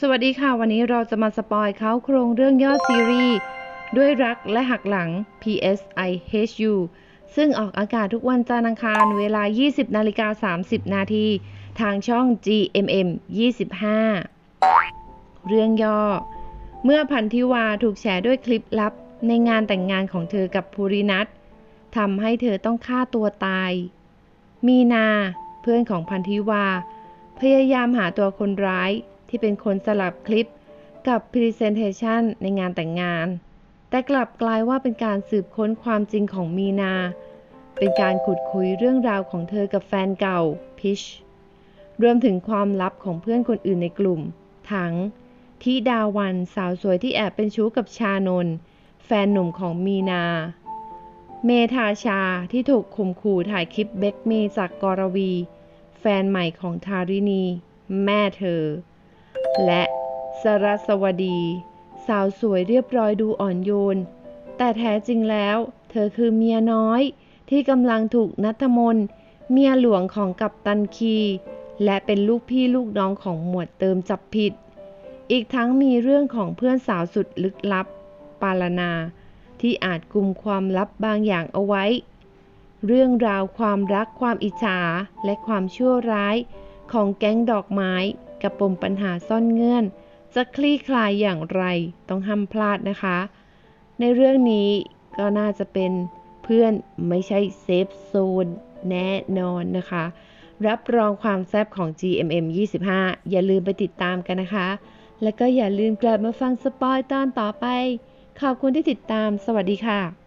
สวัสดีค่ะ วันนี้เราจะมาสปอยเขาโครงเรื่องย่อซีรีส์ด้วยรักและหักหลัง P.S.I.H.U. ซึ่งออกอากาศทุกวันจันทร์อังคารเวลา 20นาฬิกา30 นาทีทางช่อง GMM 25 เรื่องย่อ เมื่อพันธิวาถูกแฉด้วยคลิปลับในงานแต่งงานของเธอกับภูรินัททำให้เธอต้องฆ่าตัวตาย มีนา เพื่อนของพันธิวา พยายามหาตัวคนร้าย ที่เป็นคนสลับคลิปกับ Presentation ในงานแต่งงาน แต่กลับกลายว่าเป็นการสืบค้นความจริงของมีนา เป็นการขุดคุยเรื่องราวของเธอกับแฟนเก่าพิชรวมถึงความลับของเพื่อนคนอื่นในกลุ่ม ทั้งทิดาวันสาวสวยที่แอบเป็นชู้กับชานน แฟนหนุ่มของมีนา เมธาชาที่ถูกข่มขู่ถ่ายคลิปเบคเมจากกรวี แฟนใหม่ของทารินี แม่เธอ และสรสวดี สาวสวยเรียบร้อยดูอ่อนโยน แต่แท้จริงแล้ว เธอคือเมียน้อย ที่กำลังถูกนัทมนเมียหลวงของกัปตันคี และเป็นลูกพี่ลูกน้องของหมวดเติมจับผิด อีกทั้งมีเรื่องของเพื่อนสาวสุดลึกลับ ปาลนา ที่อาจกุมความลับบางอย่างเอาไว้ เรื่องราวความรักความอิจฉาและความชั่วร้ายของแก๊งดอกไม้ กับปมปัญหาซ่อนเงื่อน จะคลี่คลายอย่างไรต้องห้ามพลาดนะคะ ในเรื่องนี้ก็น่าจะเป็นเพื่อนไม่ใช่เซฟโซนแน่นอนนะคะ รับรองความแซ่บของ GMM 25 อย่าลืมไปติดตามกันนะคะ แล้วก็อย่าลืมกลับมาฟังสปอยตอนต่อไป ขอบคุณที่ติดตาม สวัสดีค่ะ